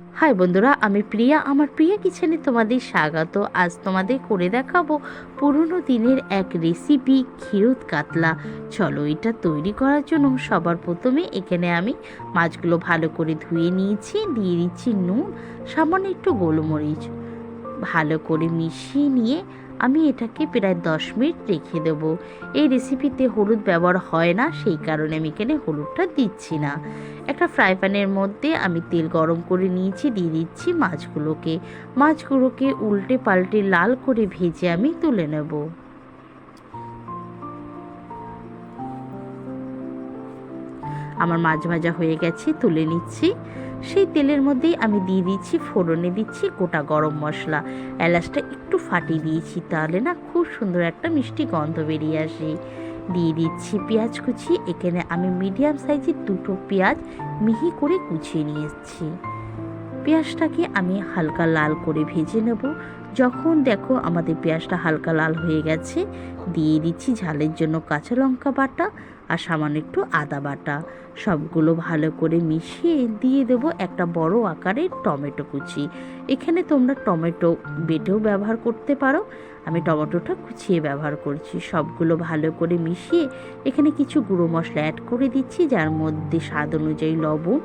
High বন্ধুরা, আমি প্রিয়া। আমার প্রিয়া কিচেনে তোমাদের স্বাগত। আজ তোমাদের করে দেখাবো পুরনো দিনের এক রেসিপি ক্ষীরুত কাতলা। চলো, এটা তৈরি করার জন্য সবার প্রথমে এখানে আমি মাছগুলো ভালো করে ধুয়ে নিয়েছি, দিয়ে দিচ্ছি নুন, সামান্য একটু গোলমরিচ। ভালো করে মিশিয়ে নিয়ে আমি এটাকে প্রায় দশ মিনিট রেখে দেবো। এই রেসিপিতে হলুদ ব্যবহার হয় না, সেই কারণে আমি এখানে হলুদটা দিচ্ছি না। একটা ফ্রাই প্যানের মধ্যে আমি তেল গরম করে নিয়েছি, দিয়ে দিচ্ছি মাছগুলোকে। মাছগুলোকে উল্টে পাল্টে লাল করে ভেজে আমি তুলে নেব। আমার মাছ ভাজা হয়ে গেছে, তুলে নিচ্ছি। সেই তেলের মধ্যেই আমি দিয়ে দিচ্ছি, ফোড়নে দিচ্ছি গোটা গরম মশলা। এলাচটা ফাটিয়ে দিয়েছি তাহলে না খুব সুন্দর একটা মিষ্টি গন্ধ বেরিয়ে আসে। দিয়ে দিচ্ছি পেঁয়াজ কুচি, এখানে আমি মিডিয়াম সাইজের দুটো পেঁয়াজ মিহি করে কুচিয়ে নিয়ে এসেছি পেঁয়াজটাকে আমি হালকা লাল করে ভেজে নেব। যখন দেখো আমাদের পেঁয়াজটা হালকা লাল হয়ে গেছে, দিয়ে দিচ্ছি ঝালের জন্য কাঁচা লঙ্কা বাটা আর সামান্য একটু আদা বাটা। সবগুলো ভালো করে মিশিয়ে দিয়ে দেবো একটা বড় আকারের টমেটো কুচি। এখানে তোমরা টমেটো বেটেও ব্যবহার করতে পারো। আমি টমেটোটা কুচিয়ে ব্যবহার করছি। সবগুলো ভালো করে মিশিয়ে এখানে কিছু গুঁড়ো মশলা অ্যাড করে দিচ্ছি, যার মধ্যে স্বাদ অনুযায়ী লবণ,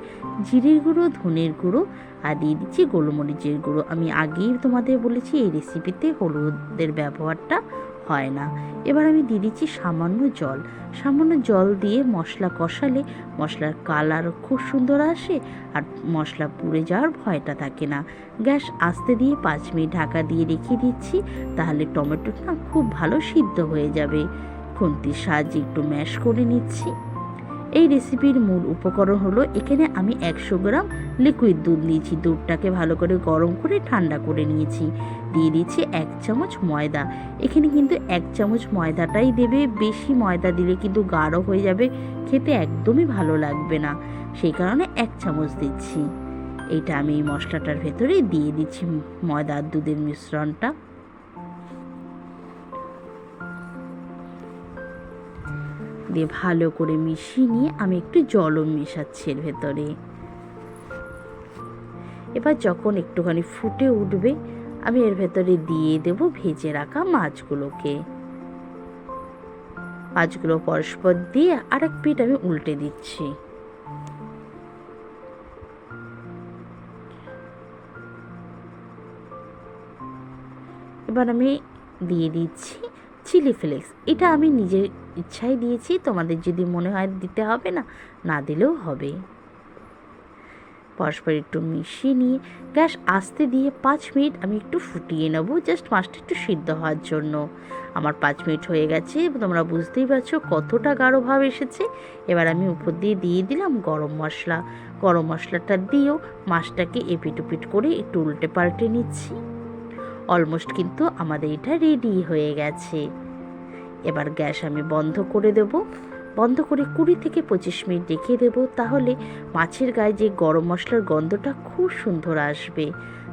জিরের গুঁড়ো, ধনের গুঁড়ো আর দিয়ে দিচ্ছি গোলমরিচের গুঁড়ো। আমি আগেই তোমাদের বলেছি এই রেসিপিতে হলুদের ব্যবহারটা হয় না। এবার আমি দিয়ে দিচ্ছি সামান্য জল। সামান্য জল দিয়ে মশলা কষালে মশলার কালার খুব সুন্দর আসে আর মশলা পুড়ে যাওয়ার ভয়টা থাকে না। গ্যাস আস্তে দিয়ে পাঁচ মিনিট ঢাকা দিয়ে রেখে দিচ্ছি, তাহলে টমেটোটা খুব ভালো সিদ্ধ হয়ে যাবে। খুন্তির সাহায্যে একটু ম্যাশ করে নিচ্ছি। এই রেসিপির মূল উপকরণ হলো এখানে আমি একশো গ্রাম লিকুইড দুধ নিয়েছি। দুধটাকে ভালো করে গরম করে ঠান্ডা করে নিয়েছি। দিয়ে দিচ্ছি এক চামচ ময়দা। এখানে কিন্তু এক চামচ ময়দাটাই দেবে। বেশি ময়দা দিলে কিন্তু গাঢ় হয়ে যাবে। খেতে একদমই ভালো লাগবে না। সেই কারণে এক চামচ দিচ্ছি। এটা আমি এই মশলাটার ভেতরে দিয়ে দিচ্ছি ময়দা আর দুধের মিশ্রণটা। দিয়ে ভালো করে মিশিয়ে নিয়ে আমি একটু জলও মেশাচ্ছি এর ভেতরে। এবার যখন একটুখানি ফুটে উঠবে, আমি এর ভেতরে দিয়ে দেব ভেজে রাখা মাছগুলোকে। মাছগুলো পরস্পর দিয়ে আরেক পিঠ আমি উল্টে দিচ্ছি। এবার আমি দিয়ে দিচ্ছি চিলি ফ্লেক্স। এটা আমি নিজের ইচ্ছাই দিয়েছি, তোমাদের যদি মনে হয় দিতে হবে না না দিলেও হবে। পরস্পর একটু মিশিয়ে নিয়ে, গ্যাস আস্তে দিয়ে পাঁচ মিনিট আমি একটু ফুটিয়ে নেব, জাস্ট মাছটা একটু সিদ্ধ হওয়ার জন্য। আমার পাঁচ মিনিট হয়ে গেছে, তোমরা বুঝতেই পারছ কতটা গাঢ় ভাব এসেছে। এবার আমি উপর দিয়ে দিয়ে দিলাম গরম মশলা। গরম মশলাটা দিয়েও মাছটাকে এপিট উপিট করে একটু উল্টে পাল্টে নিচ্ছি। অলমোস্ট কিন্তু আমাদের এটা রেডি হয়ে গেছে। এবার গ্যাস আমি বন্ধ করে দেব। বন্ধ করে কুড়ি থেকে পঁচিশ মিনিট রেখে দেবো, তাহলে মাছের গায়ে যে গরম মশলার গন্ধটা খুব সুন্দর আসবে।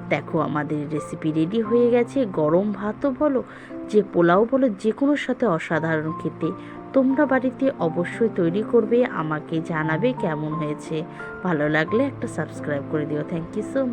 দেখো আমাদের রেসিপি রেডি হয়ে গেছে। গরম ভাতও বলো, যে পোলাও বলো, যে কোনোর সাথে অসাধারণ খেতে। তোমরা বাড়িতে অবশ্যই তৈরি করবে, আমাকে জানাবে কেমন হয়েছে। ভালো লাগলে একটা সাবস্ক্রাইব করে দিও। Thank you so much